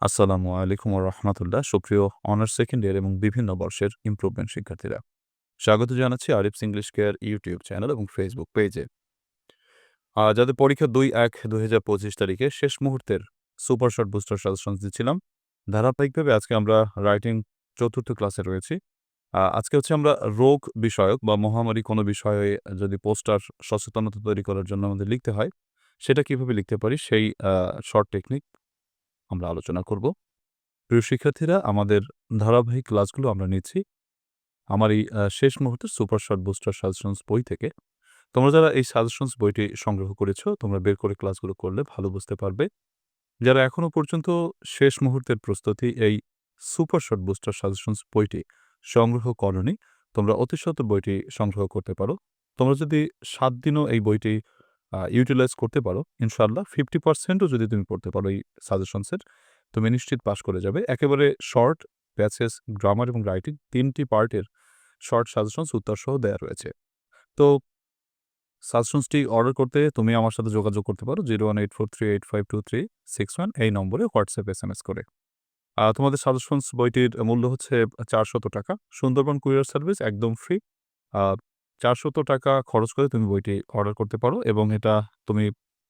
আসসালামু আলাইকুম রহমতুল্লাহ। সুপ্রিয় অনার্স সেকেন্ড ইয়ার এবং বিভিন্ন বর্ষের ইমপ্রুভমেন্ট শিক্ষার্থীরা, স্বাগত জানাচ্ছি Arif's English care YouTube channel এবং ফেসবুক পেজে যাদের পরীক্ষা দুই এক দুই হাজার পঁচিশ তারিখে শেষ মুহূর্তের সুপার শর্ট বুস্টার সাজেশন দিচ্ছিলাম। ধারাবাহিকভাবে আজকে আমরা রাইটিং চতুর্থ ক্লাসে রয়েছি। আজকে হচ্ছে আমরা রোগ বিষয়ক বা মহামারী কোনো বিষয়ে যদি পোস্টার সচেতনতা তৈরি করার জন্য আমাদের লিখতে হয়, সেটা কীভাবে লিখতে পারি সেই শর্ট টেকনিক আমরা আলোচনা করব। প্রিয় শিক্ষার্থীরা, আমাদের ধারাবাহিক ক্লাসগুলো আমরা নিচ্ছি। আমার এই শেষ মুহূর্তের সুপার শর্ট বুস্টার সাজেশনস বই থেকে। তোমরা যারা এই সাজেশনস বইটি সংগ্রহ করেছ, তোমরা বের করে ক্লাসগুলো করলে ভালো বুঝতে পারবে। যারা এখনও পর্যন্ত শেষ মুহূর্তের প্রস্তুতি এই সুপার শর্ট বুস্টার সাজেশনস বইটি সংগ্রহ করনি, তোমরা অতিশত বইটি সংগ্রহ করতে পারো। তোমরা যদি সাত দিনও এই বইটি ইউটিলাইজ করতে পারো ইনশাল্লাহ ফিফটি পার্সেন্টও যদি তুমি পড়তে পারো এই সাজেশনসের তুমি নিশ্চিত পাশ করে যাবে। একেবারে শর্ট প্যাসেজ গ্রামার এবং রাইটিং তিনটি পার্টের শর্ট সাজেশনস উত্তর সহ দেওয়া রয়েছে। তো সাজেশনসটি অর্ডার করতে তুমি আমার সাথে যোগাযোগ করতে পারো zero one eight four three eight five two three six one এই নম্বরে হোয়াটসঅ্যাপ এস এম এস করে তোমাদের সাজেশনস বইটির মূল্য হচ্ছে চারশত টাকা। সুন্দরবন কুরিয়ার সার্ভিস একদম ফ্রি চারশত টাকা খরচ করে তুমি বইটি অর্ডার করতে পারো এবং এটা তুমি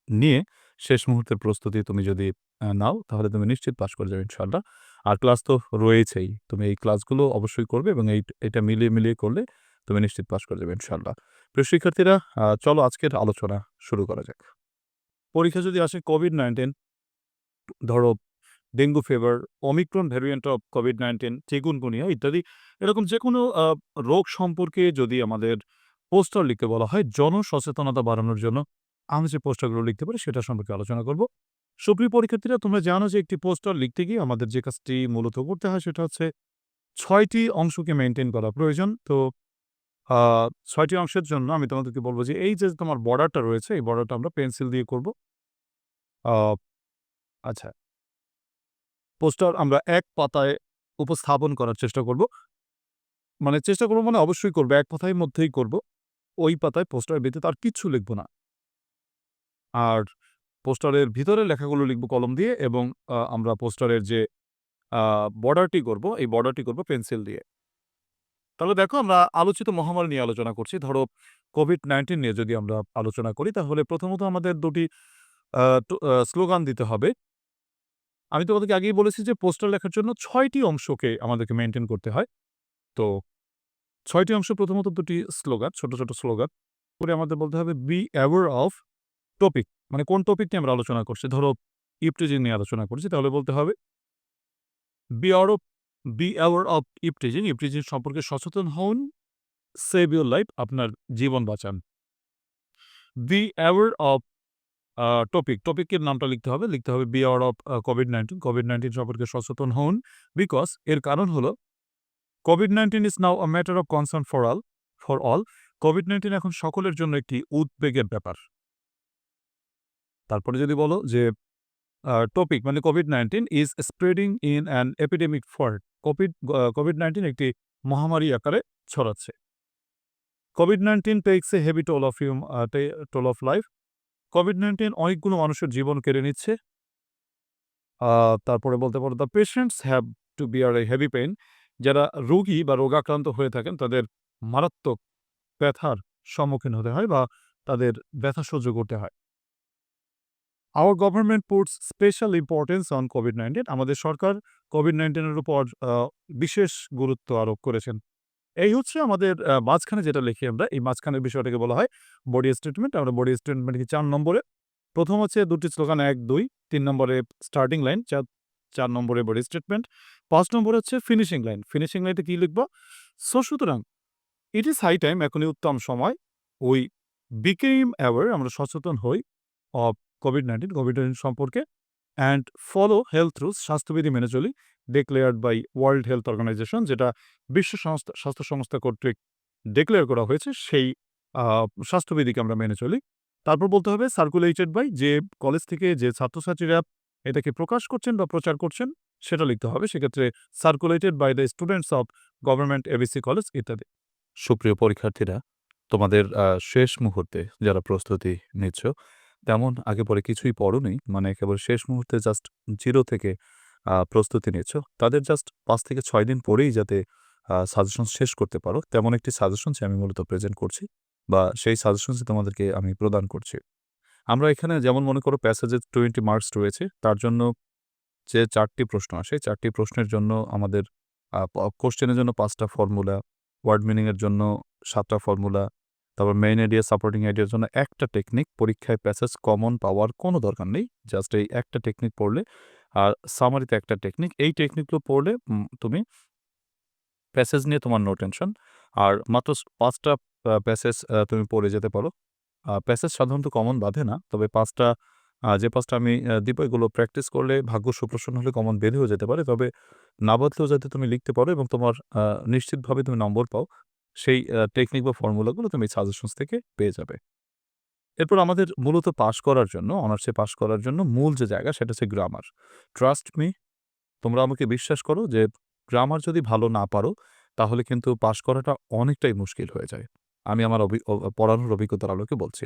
নিয়ে শেষ মুহূর্তের প্রস্তুতি তুমি যদি নাও তাহলে তুমি নিশ্চিত পাশ করে যাবে ইনশাল্লাহ আর ক্লাস তো রয়েছেই, তুমি এই ক্লাসগুলো অবশ্যই করবে এবং এই, এটা মিলিয়ে মিলিয়ে করলে তুমি নিশ্চিত পাশ করে যাবে ইনশাল্লাহ প্রিয় শিক্ষার্থীরা চলো আজকের আলোচনা শুরু করা যাক। পরীক্ষা যদি আসে কোভিড নাইন্টিন ধরো dengue fever Omicron variant of COVID nineteen chikungunya ইত্যাদি, এরকম যে কোনো রোগ সম্পর্কে যদি আমাদের পোস্টার লিখতে বলা হয় জনসচেতনতা বাড়ানোর জন্য। আমি যে পোস্টারগুলো লিখতে পারি সেটা সম্পর্কে আলোচনা করব। সুপ্রিয় পরীক্ষার্থীরা, তোমরা জানো যে একটি পোস্টার লিখতে গিয়ে আমাদের যে কাজটি মূলত করতে হয় সেটা হচ্ছে ছয়টি অংশকে মেনটেন করা প্রয়োজন। তো ছয়টি অংশের জন্য আমি তোমাদেরকে বলব যে এই যে তোমার বর্ডারটা রয়েছে, এই বর্ডারটা আমরা পেন্সিল দিয়ে করব। আচ্ছা। পোস্টার আমরা এক পাতায় উপস্থাপন করার চেষ্টা করব। মানে চেষ্টা করব মানে অবশ্যই করব, এক পাতায় মধ্যেই করব। ওই পাতায় পোস্টারের ব্যতীত আর কিচ্ছু লিখব না। আর পোস্টারের ভিতরে লেখাগুলো লিখব কলম দিয়ে এবং আমরা পোস্টারের যে বর্ডারটি করব, এই বর্ডারটি করব পেন্সিল দিয়ে। তাহলে দেখো আমরা আলোচিত মহামারী নিয়ে আলোচনা করছি। ধরো কোভিড নাইন্টিন নিয়ে যদি আমরা আলোচনা করি, তাহলে প্রথমত আমাদের দুটি স্লোগান দিতে হবে। আমি তোমাদেরকে আগেই বলেছি যে, পোস্টার লেখার জন্য ছয়টি অংশকে আমাদেরকে মেনটেন করতে হয়। তো ছয়টি অংশ প্রথমত দুটি স্লোগান, ছোট ছোট স্লোগান। করে আমাদের বলতে হবে বি অ্যাওয়ার অফ টপিক মানে কোন টপিক নিয়ে আমরা আলোচনা করছি। ধরো ইপটিজিং নিয়ে আলোচনা করছি, তাহলে বলতে হবে be of be aware of eve teasing eve teasing সম্পর্কে সচেতন হন সেভ ইউর লাইফ আপনার জীবন বাঁচান। বি অ্যাওয়ার অফ টপিক টপিকের নামটা লিখতে হবে লিখতে হবে be aware of COVID nineteen COVID nineteen সম্পর্কে সচেতন হন বিকজ এর কারণ হলো COVID nineteen is now a matter of concern for all for all COVID nineteen এখন সকলের জন্য একটি উদ্বেগের ব্যাপার। তারপরে যদি বলো যে টপিক মানে COVID nineteen is spreading in an epidemic for COVID COVID nineteen একটি মহামারী আকারে ছড়াচ্ছে। COVID nineteen takes a heavy toll of human toll of life COVID nineteen অনেকগুলো মানুষের জীবন কেড়ে নিচ্ছে। তারপরে বলতে পারো the patients have to bear a heavy pain যারা রোগী বা রোগাক্রান্ত হয়ে থাকেন, তাদের মারাত্মক ব্যথার সম্মুখীন হতে হয় বা তাদের ব্যথা সহ্য করতে হয়। Our government puts special importance on COVID nineteen আমাদের সরকার কোভিড নাইন্টিনের উপর বিশেষ গুরুত্ব আরোপ করেছেন। এই হচ্ছে আমাদের মাঝখানে যেটা লিখি আমরা। এই মাঝখানের বিষয়টাকে বলা হয় বডি স্টেটমেন্ট আমরা বডি স্টেটমেন্ট কি চার নম্বরে? প্রথম হচ্ছে দুটি স্লোগান, এক, দুই, তিন নম্বরে স্টার্টিং লাইন চার চার নম্বরে বডি স্টেটমেন্ট পাঁচ নম্বর হচ্ছে ফিনিশিং লাইন ফিনিশিং লাইনটা কি লিখব? সো সুতরাং ইট ইজ হাই টাইম এখনই উত্তম সময়। ওই বিকেম অ্যাওয়ার আমরা সচেতন হই of COVID nineteen COVID nineteen সম্পর্কে অ্যান্ড ফলো হেলথ রুলস স্বাস্থ্যবিধি মেনে চলি declared by World Health Organization যেটা বিশ্ব সংস্থা, স্বাস্থ্য সংস্থা কর্তৃক ডিক্লেয়ার করা হয়েছে, সেই স্বাস্থ্যবিধিকে আমরা মেনে চলি। তারপর বলতে হবে সার্কুলেটেড বাই যে কলেজ থেকে যে ছাত্রছাত্রীরা এটাকে প্রকাশ করছেন বা প্রচার করছেন সেটা লিখতে হবে। সেক্ষেত্রে circulated by the students of government ABC college ইত্যাদি। সুপ্রিয় পরীক্ষার্থীরা তোমাদের শেষ মুহূর্তে যারা প্রস্তুতি নিচ্ছ তেমন আগে পরে কিছুই পড়োনি মানে একেবারে শেষ মুহূর্তে জাস্ট জিরো থেকে প্রস্তুতি নিচ্ছ, তাদের জাস্ট পাঁচ থেকে ছয় দিন পরেই যাতে সাজেশন শেষ করতে পারো, তেমন একটি সাজেশনসই আমি মূলত প্রেজেন্ট করছি বা সেই সাজেশনসই তোমাদেরকে আমি প্রদান করছি। আমরা এখানে যেমন মনে করো প্যাসেজের 20 মার্কস রয়েছে, তার জন্য যে চারটি প্রশ্ন আসে, চারটি প্রশ্নের জন্য আমাদের কোশ্চেনের জন্য পাঁচটা ফর্মুলা, ওয়ার্ড মিনিংয়ের জন্য সাতটা ফর্মুলা, তারপর মেইন আইডিয়া, সাপোর্টিং আইডিয়ার জন্য একটা টেকনিক, পরীক্ষায় প্যাসেজ কমন পাওয়ার কোনো দরকার নেই। জাস্ট এই একটা টেকনিক পড়লে আর সামারিতে একটা টেকনিক। এই টেকনিকগুলো পড়লে তুমি প্যাসেজ নিয়ে তোমার নো টেনশন। আর মাত্র স ৫ টা আ প্যাসেজ তুমি পড়ে যেতে পারো। প্যাসেজ সাধারণত কমন বাধে না। তবে ৫ টা আ যে ৫ টা আমি দিব এগুলো প্র্যাকটিস করলে ভাগ্য সুপ্রসন্ন হলে কমন বেঁধেও যেতে পারে। তবে না বাধলেও যাতে তুমি লিখতে পারো এবং তোমার নিশ্চিতভাবে তুমি নম্বর পাও, সেই টেকনিক বা ফর্মুলাগুলো তুমি সাজেশনস থেকে পেয়ে যাবে। এরপর আমাদের মূলত পাস করার জন্য, অনার্সে পাস করার জন্য মূল যে জায়গা সেটা হচ্ছে গ্রামার। ট্রাস্ট মি তোমরা আমাকে বিশ্বাস করো যে গ্রামার যদি ভালো না পারো, তাহলে কিন্তু পাস করাটা অনেকটাই মুশকিল হয়ে যায়। আমি আমার পড়ানোর অভিজ্ঞতার আলোকে বলছি।